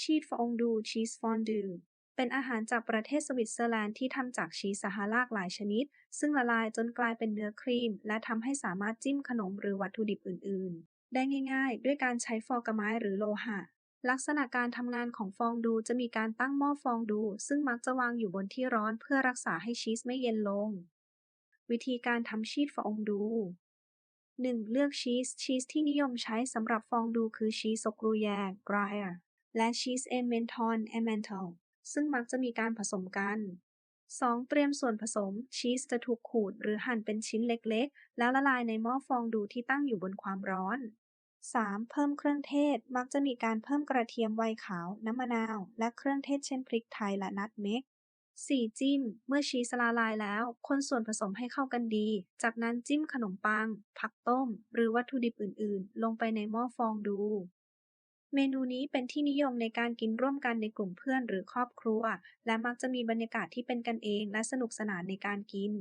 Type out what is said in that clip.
ชีสฟองดู ชีสฟอนดูเป็นอาหารจากประเทศสวิตเซอร์แลนด์ที่ทำจากชีสสหรากหลายชนิด ซึ่งละลายจนกลายเป็นเนื้อครีม และทำให้สามารถจิ้มขนมหรือวัตถุดิบอื่น ๆ ได้ง่าย ๆ ด้วยการใช้ฟองกระไม้หรือโลหะ ลักษณะการทำงานของฟองดูจะมีการตั้งหม้อฟองดู ซึ่งมักจะวางอยู่บนที่ร้อนเพื่อรักษาให้ชีสไม่เย็นลง วิธีการทำชีสฟองดู 1. เลือกชีส ชีสที่นิยมใช้สำหรับฟองดูคือชีสสกรูแยร์ Gruyere และชีสเอมเมนทอน Emmental ซึ่งมักจะมีการผสมกัน 2. เตรียมส่วนผสม ชีสจะถูกขูดหรือหั่นเป็นชิ้นเล็กๆ แล้วละลายในหม้อฟองดูที่ตั้งอยู่บนความร้อน 3. เพิ่มเครื่องเทศมักจะมีการเพิ่มกระเทียมไวน์ขาว น้ำมะนาว และเครื่องเทศเช่นพริกไทยและนัทเมก 4. จิ้ม เมื่อชีสละลายแล้ว คนส่วนผสมให้เข้ากันดี จากนั้นจิ้มขนมปัง ผักต้ม หรือวัตถุดิบอื่นๆ ลงไปในหม้อฟองดู เมนูนี้เป็นที่นิยมในการกินร่วมกันในกลุ่มเพื่อนหรือครอบครัว และมักจะมีบรรยากาศที่เป็นกันเองและสนุกสนานในการกิน